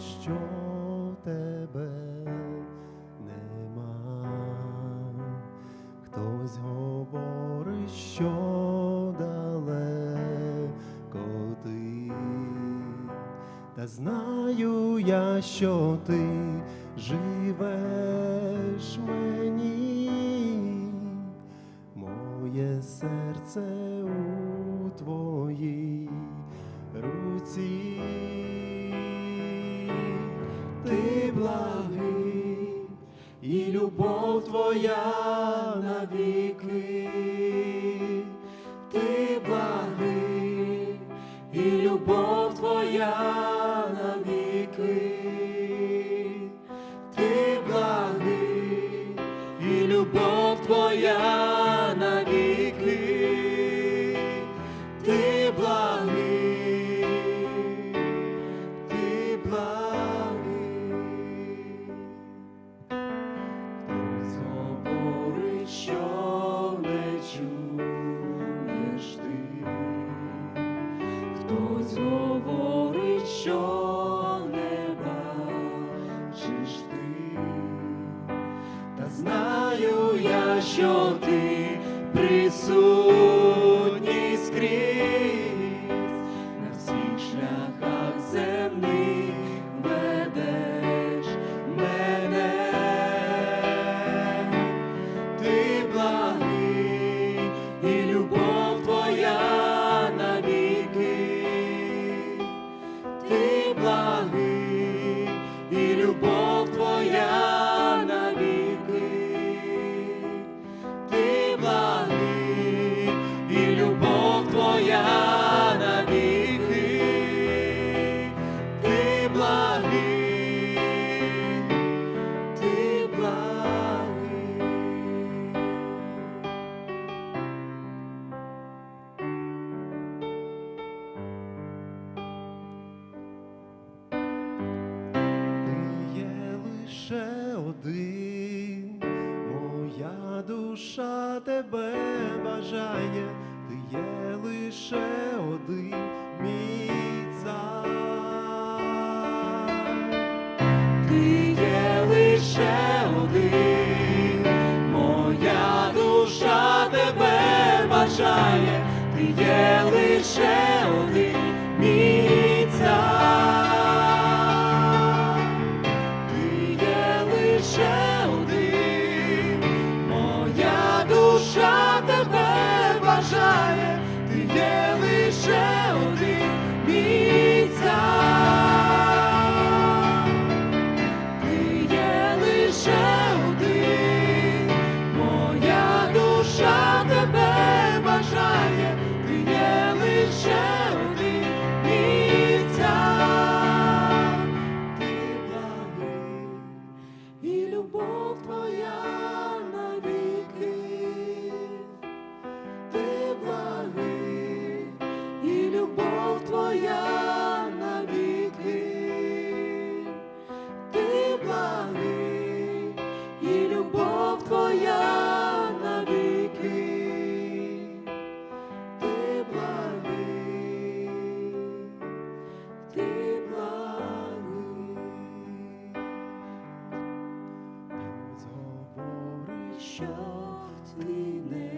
що тебе нема. Хтось говорить, що далеко ти, та знаю я, що ти живеш мені, моє серце у твоїй руці. І любов твоя навіки, ти благий, і любов твоя навіки, ти благий, і любов твоя знаю я, що ти присутній лише один, моя душа тебе бажає, ти є лише один мій цар. Ти є лише один, моя душа тебе бажає, ти є лише один ти що ти не